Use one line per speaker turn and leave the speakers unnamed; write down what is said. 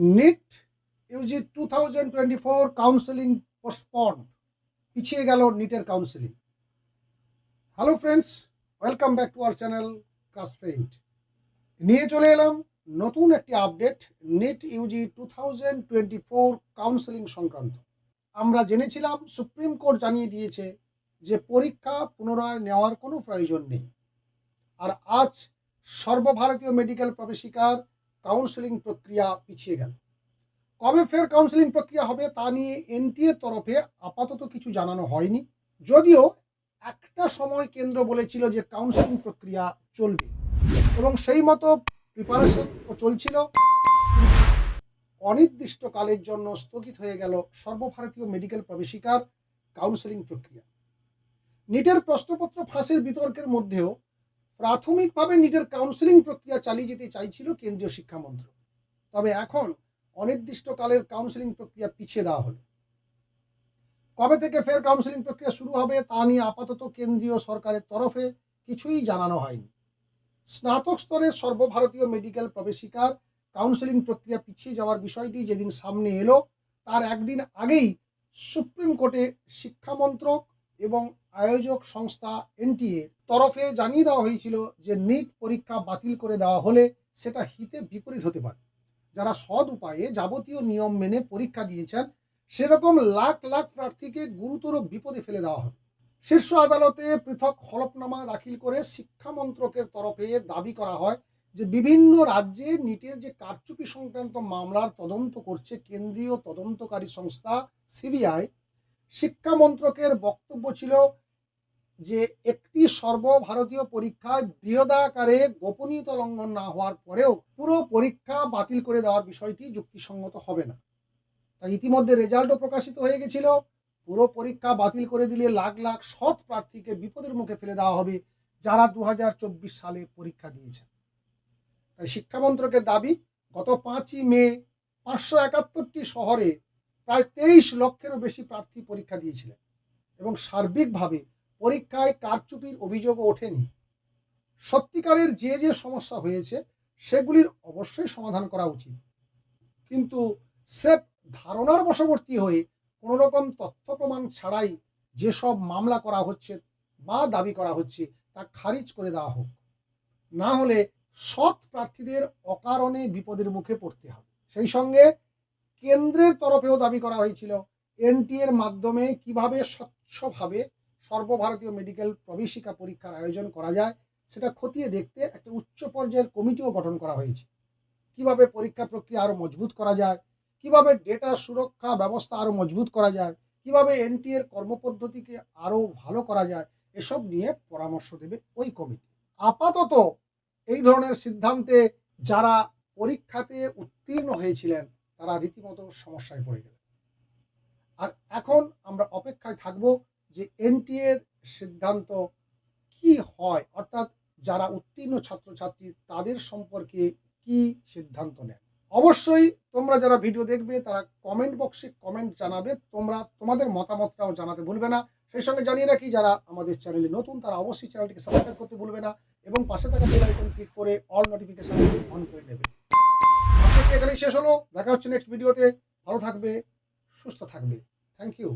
NEET UG two thousand twenty four counselling postponed পিছিয়ে গেল নিটের counselling hello friends welcome back to our channel class friend নিয়ে চলে এলাম নতুন একটি update NEET UG two thousand twenty four counselling সংক্রান্ত। আমরা জেনেছিলাম সুপ্রিম কোর্ট জানিয়ে দিয়েছে যে পরীক্ষা পুনরায় নেওয়ার কোনো প্রয়োজন নেই। আর আজ সর্বভারতীয় মেডিকেল প্রবেশিকার কাউন্সেলিং প্রক্রিয়া পিছিয়ে গেল। কবে ফের কাউন্সেলিং প্রক্রিয়া হবে তা নিয়ে এনটিএর তরফে আপাতত কিছু জানানো হয়নি। যদিও একটা সময় কেন্দ্র বলেছিল যে কাউন্সেলিং প্রক্রিয়া চলবে এবং সেই মতো প্রিপারেশন চলছিল। অনির্দিষ্টকালের জন্য স্থগিত হয়ে গেল সর্বভারতীয় মেডিকেল প্রবেশিকার কাউন্সেলিং প্রক্রিয়া। নিটের প্রশ্নপত্র ফাঁসের বিতর্কের মধ্যেও প্রাথমিকভাবে নিটের কাউন্সিলিং প্রক্রিয়া চালিয়ে যেতে চাইছিল কেন্দ্রীয় শিক্ষা মন্ত্রক। তবে এখন অনির্দিষ্টকালের কাউন্সেলিং প্রক্রিয়া পিছিয়ে দেওয়া হলো। কবে থেকে ফের কাউন্সিলিং প্রক্রিয়া শুরু হবে তা নিয়ে আপাতত কেন্দ্রীয় সরকারের তরফে কিছুই জানানো হয়নি। স্নাতক স্তরের সর্বভারতীয় মেডিকেল প্রবেশিকার কাউন্সিলিং প্রক্রিয়া পিছিয়ে যাওয়ার বিষয়টি যেদিন সামনে এলো, তার একদিন আগেই সুপ্রিম কোর্টে শিক্ষা মন্ত্রক এবং আয়োজক সংস্থা এনটিএ তরফে জানিয়ে দেওয়া হয়েছিল যে নিট পরীক্ষা বাতিল করে দেওয়া হলে সেটা হিতে বিপরীত হতে পারে। যারা সৎ উপায়ে যাবতীয় নিয়ম মেনে পরীক্ষা দিয়েছেন, সেরকম লাখ লাখ প্রার্থীকে গুরুতর বিপদে ফেলে দেওয়া হবে। শীর্ষ আদালতে পৃথক হলফনামা দাখিল করে শিক্ষা মন্ত্রকের তরফে দাবি করা হয় যে বিভিন্ন রাজ্যে নিটের যে কারচুপি সংক্রান্ত মামলার তদন্ত করছে কেন্দ্রীয় তদন্তকারী সংস্থা সিবিআই শিক্ষা মন্ত্রকের বক্তব্য ছিল যে একটি সর্বভারতীয় পরীক্ষায় বৃহদাকারে গোপনীয়তা লঙ্ঘন না হওয়ার পরেও পুরো পরীক্ষা বাতিল করে দেওয়ার বিষয়টি যুক্তিসঙ্গত হবে না। তাই ইতিমধ্যে রেজাল্টও প্রকাশিত হয়ে গেছিল। পুরো পরীক্ষা বাতিল করে দিলে লাখ লাখ সৎ প্রার্থীকে বিপদের মুখে ফেলে দেওয়া হবে যারা দু হাজার চব্বিশ সালে পরীক্ষা দিয়েছেন। তাই শিক্ষামন্ত্রকের দাবি, গত পাঁচই মে পাঁচশো একাত্তরটি শহরে প্রায় তেইশ লক্ষেরও বেশি প্রার্থী পরীক্ষা দিয়েছিলেন এবং সার্বিকভাবে পরীক্ষায় কারচুপির অভিযোগও ওঠেনি। সত্যিকারের যে যে সমস্যা হয়েছে, সেগুলির অবশ্যই সমাধান করা উচিত। কিন্তু স্রেফ ধারণার বশবর্তী হয়ে কোনো রকম তথ্য প্রমাণ ছাড়াই যেসব মামলা করা হচ্ছে বা দাবি করা হচ্ছে, তা খারিজ করে দেওয়া হোক। না হলে সৎ প্রার্থীদের অকারণে বিপদের মুখে পড়তে হবে। সেই সঙ্গে কেন্দ্রের তরফেও দাবি করা হয়েছিল এনটি এর মাধ্যমে কীভাবে স্বচ্ছভাবে সর্বভারতীয় মেডিকেল প্রবেশিকা পরীক্ষার আয়োজন করা যায়, সেটা খতিয়ে দেখতে একটা উচ্চ পর্যায়ের কমিটিও গঠন করা হয়েছে। কীভাবে পরীক্ষা প্রক্রিয়া আরও মজবুত করা যায়, কীভাবে ডেটা সুরক্ষা ব্যবস্থা আরও মজবুত করা যায়, কীভাবে এনটি এর কর্মপদ্ধতিকে আরও ভালো করা যায়, এসব নিয়ে পরামর্শ দেবে ওই কমিটি। আপাতত এই ধরনের সিদ্ধান্তে যারা পরীক্ষাতে উত্তীর্ণ হয়েছিলেন তারা রীতিমতো সমস্যায় পড়ে গেলেন। আর এখন আমরা অপেক্ষায় থাকব যে এনটিএর সিদ্ধান্ত কি হয়, অর্থাৎ যারা উত্তীর্ণ ছাত্রছাত্রী তাদের সম্পর্কে কি সিদ্ধান্ত নেন? অবশ্যই তোমরা যারা ভিডিও দেখবে, তারা কমেন্ট বক্সে কমেন্ট জানাবে। তোমরা, তোমাদের মতামতটাও জানাতে ভুলবে না। সেই সঙ্গে জানিয়ে রাখি, যারা আমাদের চ্যানেলে নতুন, তারা অবশ্যই চ্যানেলটিকে সাবস্ক্রাইব করতে ভুলবে না এবং পাশে থাকা বেল আইকন ক্লিক করে অল নোটিফিকেশন অন করে নেবে। শেষ হলো। দেখা হচ্ছে নেক্সট ভিডিওতে ভালো থাকবে সুস্থ থাকবে। Thank you